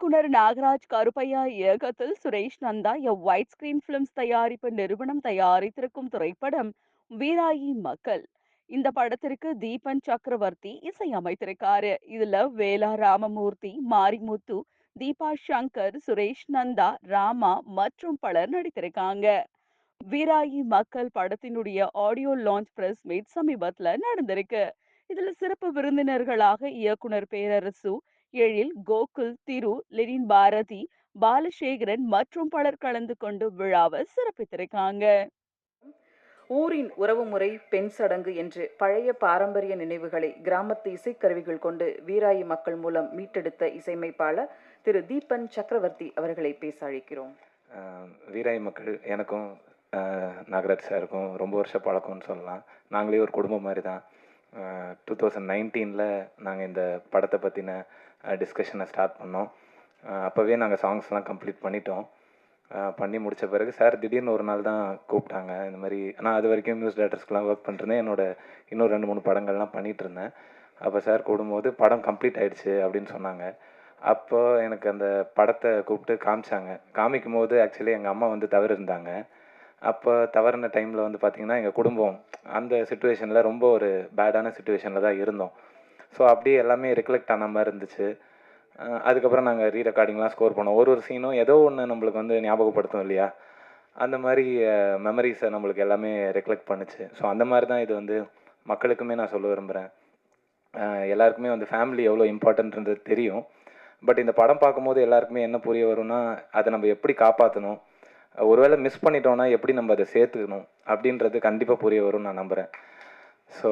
இயக்குனர் நாகராஜ் கருப்பையா இயக்கத்தில் Suresh Nanda a white screen films தயாரிப்பு நிறுவனம் தயாரித்திருக்கும் திரைப்படம் வீராயி மக்கள். இந்த படத்திற்கு தீபன் சக்கரவர்த்தி இசையமைத்திருக்காரு. இதுல வேலா ராமமூர்த்தி மாரிமுத்து தீபா சங்கர் சுரேஷ் நந்தா ராமா மற்றும் பலர் நடித்திருக்காங்க. வீராயி மக்கள் படத்தினுடைய ஆடியோ லான்ச் பிரஸ் மீட் சமீபத்துல நடந்திருக்கு. இதுல சிறப்பு விருந்தினர்களாக இயக்குனர் பேரரசு எழில் கோகுல் திரு லெனின் பாரதி பாலசேகரன் மற்றும் பலர் கலந்து கொண்டு விழாவை சிறப்பித்திருக்காங்க. ஊரின் உறவுமுறை பெண் சடங்கு என்று பழைய பாரம்பரிய நினைவுகளை கிராமத்து இசைக்கருவிகள் கொண்டு வீராயி மக்கள் மூலம் மீட்டெடுத்த இசையமைப்பாளர் திரு தீபன் சக்கரவர்த்தி அவர்களை பேச அழைக்கிறோம் வீராய் மக்கள் எனக்கும் நாகராஜ் சாருக்கும் ரொம்ப வருஷ பழக்கம்னு சொல்லலாம். நாங்களே ஒரு குடும்பம் மாதிரி தான். டூ தௌசண்ட் நைன்டீனில் நாங்கள் இந்த படத்தை பற்றின டிஸ்கஷனை ஸ்டார்ட் பண்ணோம். அப்போவே நாங்கள் சாங்ஸ்லாம் கம்ப்ளீட் பண்ணிட்டோம். பண்ணி முடித்த பிறகு சார் திடீர்னு ஒரு நாள் தான் கூப்பிட்டாங்க. இந்த மாதிரி நான் அது வரைக்கும் நியூஸ் டேரக்டர்ஸ்க்குலாம் ஒர்க் பண்ணிருந்தேன் என்னோட இன்னும் ரெண்டு மூணு படங்கள்லாம் பண்ணிகிட்டு இருந்தேன் அப்போ சார் கூடும்போது படம் கம்ப்ளீட் ஆயிடுச்சு அப்படின்னு சொன்னாங்க. அப்போ எனக்கு அந்த படத்தை கூப்பிட்டு காமிச்சாங்க. காமிக்கும் போது ஆக்சுவலி எங்கள் அம்மா வந்து தவறு இருந்தாங்க அப்போ தவறின டைமில் வந்து பார்த்திங்கன்னா எங்கள் குடும்பம் அந்த சுச்சுவேஷனில் ரொம்ப ஒரு பேடான சுச்சுவேஷனில் தான் இருந்தோம். ஸோ அப்படியே எல்லாமே ரிஃப்ளெக்ட் ஆன மாதிரி இருந்துச்சு. அதுக்கப்புறம் நாங்கள் ரீ ரெக்கார்டிங்லாம் ஸ்கோர் பண்ணோம். ஒரு ஒரு சீனும் ஏதோ ஒன்று நம்மளுக்கு வந்து ஞாபகப்படுத்தும் இல்லையா? அந்த மாதிரி மெமரிஸை நம்மளுக்கு எல்லாமே ரெக்லெக்ட் பண்ணுச்சு. ஸோ அந்த மாதிரி தான் இது வந்து மக்களுக்குமே நான் சொல்ல விரும்புகிறேன் எல்லாருக்குமே வந்து ஃபேமிலி எவ்வளோ இம்பார்ட்டன்ட்ன்றது தெரியும். பட் இந்த படம் பார்க்கும்போது எல்லாருக்குமே என்ன புரிய வரும்னா அதை நம்ம எப்படி காப்பாற்றணும் ஒருவேளை மிஸ் பண்ணிட்டோம்னா எப்படி நம்ம அதை சேர்த்துக்கணும்? அப்படின்றது கண்டிப்பாக புரிய வரும்னு நான் நம்புகிறேன் ஸோ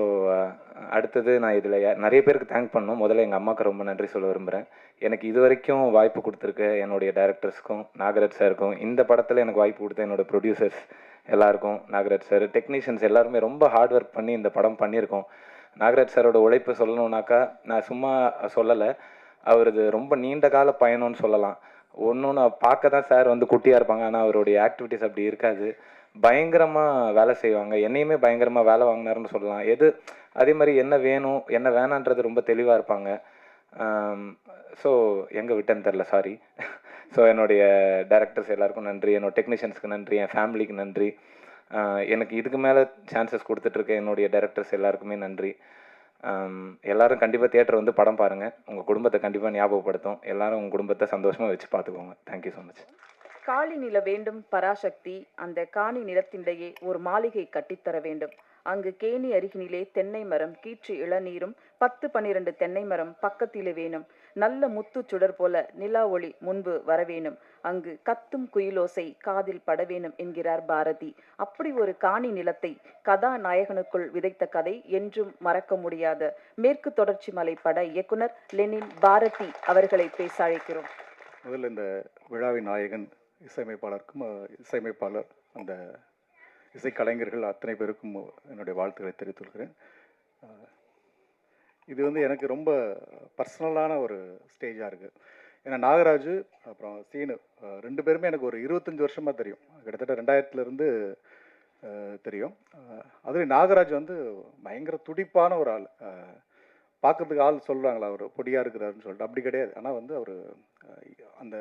அடுத்தது நான் இதில் நிறைய பேருக்கு தேங்க் பண்ணணும். முதல்ல எங்கள் அம்மாவுக்கு ரொம்ப நன்றி சொல்ல விரும்புகிறேன் எனக்கு இது வரைக்கும் வாய்ப்பு கொடுத்துருக்க என்னுடைய டேரக்டர்ஸ்க்கும் நாகராஜ் சாருக்கும் இந்த படத்தில் எனக்கு வாய்ப்பு கொடுத்த என்னோடய ப்ரொடியூசர்ஸ் எல்லாருக்கும் நாகராஜ் சார் டெக்னீஷியன்ஸ் எல்லாருமே ரொம்ப ஹார்ட் ஒர்க் பண்ணி இந்த படம் பண்ணியிருக்கோம். நாகராஜ் சாரோட உழைப்பு சொல்லணுன்னாக்கா நான் சும்மா சொல்லலை. அவரது ரொம்ப நீண்ட கால பயணம்னு சொல்லலாம். ஒன்று நான் பார்க்க தான் சார் வந்து குட்டியாக இருப்பாங்க. ஆனால் அவருடைய ஆக்டிவிட்டிஸ் அப்படி இருக்காது. பயங்கரமாக வேலை செய்வாங்க. என்னையுமே பயங்கரமாக வேலை வாங்கினாருன்னு சொல்லலாம். எது அதே மாதிரி என்ன வேணும் என்ன வேணான்றது ரொம்ப தெளிவாக இருப்பாங்க. ஸோ எங்கே விட்டேன்னு தெரில சாரி ஸோ என்னுடைய டேரக்டர்ஸ் எல்லாருக்கும் நன்றி. என்னோட டெக்னீஷியன்ஸ்க்கு நன்றி. என் ஃபேமிலிக்கு நன்றி. எனக்கு இதுக்கு மேலே சான்சஸ் கொடுத்துட்ருக்க என்னுடைய டேரக்டர்ஸ் எல்லாருக்குமே நன்றி. எல்லாரும் கண்டிப்பாக தியேட்டர் வந்து படம் பாருங்கள் உங்கள் குடும்பத்தை கண்டிப்பாக ஞாபகப்படுத்தும். எல்லாரும் உங்கள் குடும்பத்தை சந்தோஷமாக வச்சு பார்த்துக்கோங்க. தேங்க்யூ ஸோ மச் காளி நில வேண்டும் பராசக்தி. அந்த காணி நிலத்தினிடையே ஒரு மாளிகை கட்டித்தர வேண்டும். அங்கு கேணி அருகினிலே தென்னை மரம் கீற்று இளநீரும் பத்து பன்னிரண்டு தென்னை மரம் பக்கத்திலே வேணும். நல்ல முத்து சுடர் போல நிலா ஒளி முன்பு வரவேணும் அங்கு கத்தும் குயிலோசை காதில் படவேணும் என்கிறார் பாரதி. அப்படி ஒரு காணி நிலத்தை கதாநாயகனுக்குள் விதைத்த கதை என்றும் மறக்க முடியாத. மேற்கு தொடர்ச்சி மலை பட இயக்குனர் லெனின் பாரதி அவர்களை பேச அழைக்கிறோம். முதல்ல இந்த விழாவின் நாயகன் இசையமைப்பாளருக்கும் இசையமைப்பாளர் அந்த இசைக்கலைஞர்கள் அத்தனை பேருக்கும் என்னுடைய வாழ்த்துக்களை தெரிவித்துள்கிறேன் இது வந்து எனக்கு ரொம்ப பர்சனலான ஒரு ஸ்டேஜாக இருக்குது ஏன்னா நாகராஜ் அப்புறம் சீனு ரெண்டு பேருமே எனக்கு ஒரு இருபத்தஞ்சி வருஷமாக தெரியும். கிட்டத்தட்ட ரெண்டாயிரத்துலேருந்து தெரியும். அதுலேயும் நாகராஜ் வந்து பயங்கர துடிப்பான ஒரு ஆள். பார்க்கறதுக்கு ஆள் சொல்கிறாங்களா அவர்? பொடியாக இருக்கிறாருன்னு சொல்லிட்டு. அப்படி கிடையாது. ஆனால் வந்து அவர் அந்த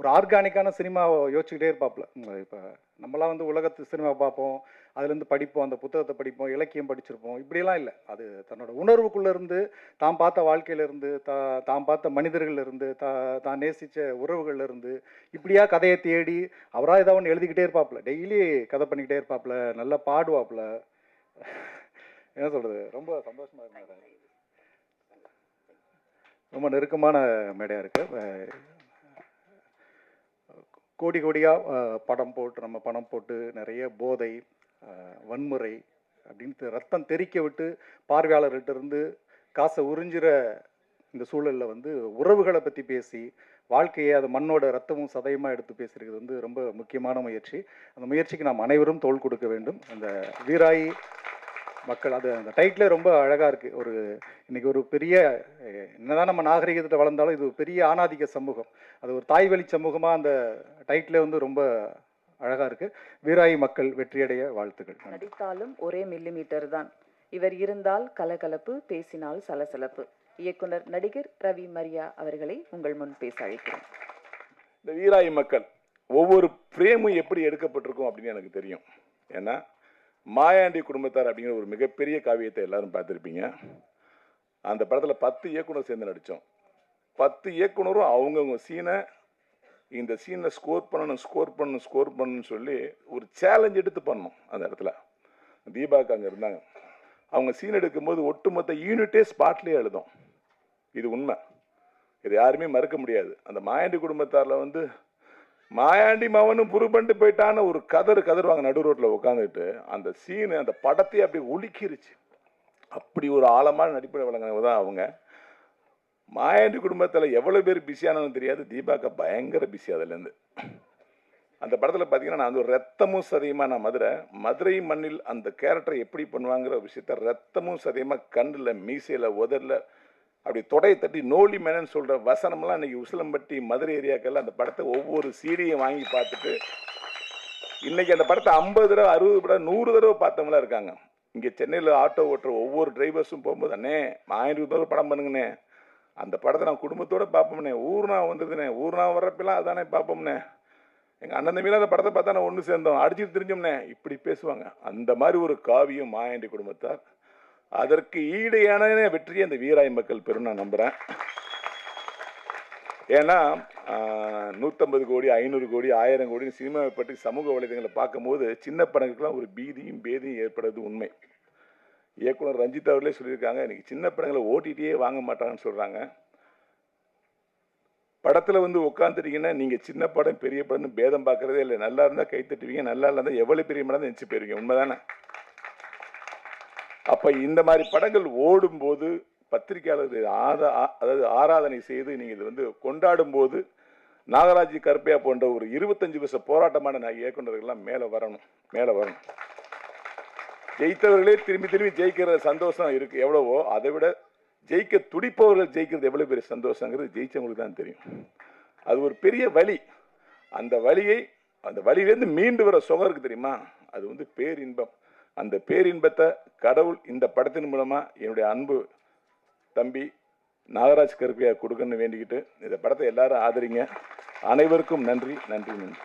ஒரு ஆர்கானிக்கான சினிமாவை யோசிச்சுக்கிட்டே இருப்பாப்புல. இப்போ நம்மளாம் வந்து உலகத்து சினிமா பார்ப்போம். அதுலேருந்து படிப்போம். அந்த புத்தகத்தை படிப்போம். இலக்கியம் படிச்சிருப்போம். இப்படியெல்லாம் இல்லை. அது தன்னோட உணர்வுக்குள்ளே இருந்து தான் பார்த்த வாழ்க்கையில இருந்து தா தான் பார்த்த மனிதர்கள்லேருந்து தா தான் நேசித்த உறவுகள்லேருந்து இப்படியா கதையை தேடி அவராக ஏதாவது ஒன்று எழுதிக்கிட்டே இருப்பாப்புல. டெய்லி கதை பண்ணிக்கிட்டே இருப்பாப்புல. நல்லா பாடுவாப்புல. என்ன சொல்கிறது ரொம்ப சந்தோஷமாக இருந்தார் ரொம்ப நெருக்கமான மேடையாக இருக்குது கோடி கோடியாக படம் போட்டு நம்ம பணம் போட்டு நிறைய போதை வன்முறை அப்படின்ட்டு ரத்தம் தெறிக்க விட்டு பார்வையாளர்கிட்ட இருந்து காசை உறிஞ்சிற இந்த சூழலில் வந்து உறவுகளை பற்றி பேசி வாழ்க்கையை அது மண்ணோட ரத்தமும் சதயமாக எடுத்து பேசுறது வந்து ரொம்ப முக்கியமான முயற்சி. அந்த முயற்சிக்கு நாம் அனைவரும் தோள் கொடுக்க வேண்டும். அந்த வீராயி மக்கள் அது அந்த டைட்டிலே ரொம்ப அழகாக இருக்குது ஒரு இன்னைக்கு ஒரு பெரிய என்னதான் நம்ம நாகரிகத்தில் வளர்ந்தாலும் இது ஒரு பெரிய ஆணாதிக்க சமூகம். அது ஒரு தாய் வழி சமூகமாக அந்த டைட்டிலே வந்து ரொம்ப அழகாக இருக்குது வீராயி மக்கள் வெற்றியடைய வாழ்த்துக்கள். நடித்தாலும் ஒரே மில்லிமீட்டர் தான். இவர் இருந்தால் கலகலப்பு பேசினால் சலசலப்பு. இயக்குனர் நடிகர் ரவி மரியா அவர்களை உங்கள் முன் பேச அழைக்கிறேன். இந்த வீராய் மக்கள் ஒவ்வொரு ஃப்ரேமும் எப்படி எடுக்கப்பட்டிருக்கும் அப்படின்னு எனக்கு தெரியும். ஏன்னா மாயாண்டி குடும்பத்தார் அப்படிங்கிற ஒரு மிகப்பெரிய காவியத்தை எல்லாரும் பார்த்துருப்பீங்க. அந்த படத்தில் பத்து இயக்குனர் சேர்ந்து நடித்தோம் பத்து இயக்குனரும் அவங்கவுங்க சீனை இந்த சீனை ஸ்கோர் பண்ணணும் ஸ்கோர் பண்ணணும் ஸ்கோர் பண்ணணும்னு சொல்லி ஒரு சேலஞ்ச் எடுத்து பண்ணோம் அந்த இடத்துல. தீபாக்கு அங்கே இருந்தாங்க. அவங்க சீன் எடுக்கும்போது ஒட்டுமொத்த யூனிட்டே ஸ்பாட்லேயே எழுதும் இது உண்மை. இது யாருமே மறுக்க முடியாது. அந்த மாயாண்டி குடும்பத்தாரில் வந்து மாயாண்டி மவனும் புருபண்டு போயிட்டான்னு ஒரு கதறு கதறுவாங்க நடு ரோட்டில் உட்காந்துட்டு அந்த சீனு அந்த படத்தையே அப்படி ஒலுக்கிருச்சு. அப்படி ஒரு ஆழமான நடிப்படை வழங்கினவங்க தான் அவங்க. மாயாண்டி குடும்பத்தில் எவ்வளோ பேர் பிஸியானவங்க தெரியாது. தீபாக்கா பயங்கர பிஸி அதுலேருந்து. அந்த படத்தில் பார்த்தீங்கன்னா நான் வந்து ஒரு ரத்தமும் சதையுமா நான் மதுரை மதுரை மண்ணில் அந்த கேரக்டரை எப்படி பண்ணுவாங்கிற விஷயத்த ரத்தமும் சதையுமா கண்ணில் மீசையில் உதரில் அப்படி தொடையை தட்டி நோலி மேனன்னு சொல்கிற வசனம்லாம் இன்றைக்கி உசிலம்பட்டி மதுரை ஏரியாக்கெல்லாம் அந்த படத்தை ஒவ்வொரு சீடியும் வாங்கி பார்த்துட்டு இன்றைக்கி அந்த படத்தை ஐம்பது தடவை அறுபது தடவை நூறு தடவை பார்த்தவங்களாம் இருக்காங்க. இங்கே சென்னையில் ஆட்டோ ஓட்டுற ஒவ்வொரு டிரைவர்ஸும் போகும்போது அண்ணே ஆயிரம் ரூபாய் படம் பண்ணுங்கண்ணே. அந்த படத்தை நான் குடும்பத்தோடு பார்ப்போம்னே ஊர்னா வந்ததுண்ணே. ஊர்னா வர்றப்பெல்லாம் அதானே பார்ப்போம்னே எங்கள் அண்ணன் தம்பியில் அந்த படத்தை பார்த்தா நான் ஒன்று சேர்ந்தோம். அடிச்சுட்டு தெரிஞ்சோம்னே இப்படி பேசுவாங்க. அந்த மாதிரி ஒரு காவியம் மாயாண்டி குடும்பத்தார். அதற்கு ஈடையான வெற்றியை அந்த வீராய் மக்கள் பெரும் நான் நம்புகிறேன் ஏன்னா நூற்றம்பது கோடி ஐநூறு கோடி ஆயிரம் கோடி சினிமாவை பற்றி சமூக வலைதளங்களை பார்க்கும்போது சின்ன படங்களுக்கெல்லாம் ஒரு பீதியும் பேதியும் ஏற்படுறது உண்மை. இயக்குனர் ரஞ்சித் அவர்களே சொல்லியிருக்காங்க இன்றைக்கி சின்ன படங்களை ஓட்டிகிட்டே வாங்க மாட்டாங்கன்னு சொல்கிறாங்க படத்தில் வந்து உட்காந்துட்டீங்கன்னா நீங்கள் சின்ன படம் பெரிய படம்னு பேதம் பார்க்குறதே இல்லை. நல்லா இருந்தால் கை தட்டுவீங்க நல்லா இருந்தால் எவ்வளோ பெரிய படம் நினச்சி போயிருவீங்க உண்மைதானே? அப்போ இந்த மாதிரி படங்கள் ஓடும்போது பத்திரிகையாளர்கள் ஆதா ஆ- அதாவது ஆராதனை செய்து நீங்கள் இது வந்து கொண்டாடும் போது நாகராஜ் கருப்பையா போன்ற ஒரு இருபத்தஞ்சு வருஷ போராட்டமான நான் இயக்குநர்கள்லாம் மேலே வரணும் மேலே வரணும். ஜெயித்தவர்களே திரும்பி திரும்பி ஜெயிக்கிற சந்தோஷம் இருக்கு எவ்வளவோ. அதை விட ஜெயிக்க துடிப்பவர்கள் ஜெயிக்கிறது எவ்வளவு பெரிய சந்தோஷங்கிறது ஜெயிச்சவங்களுக்கு தான் தெரியும். அது ஒரு பெரிய வழி அந்த வழியை அந்த வழியிலேருந்து மீண்டு வர சுகம் இருக்கு தெரியுமா? அது வந்து பேரின்பம். அந்த பேரின்பத்தை கடவுள் இந்த படத்தின் மூலமாக என்னுடைய அன்பு தம்பி நாகராஜ் கருப்பையா கொடுக்கணும்னு வேண்டிக்கிட்டு இந்த படத்தை எல்லாரும் ஆதரிங்க. அனைவருக்கும் நன்றி நன்றி நன்றி.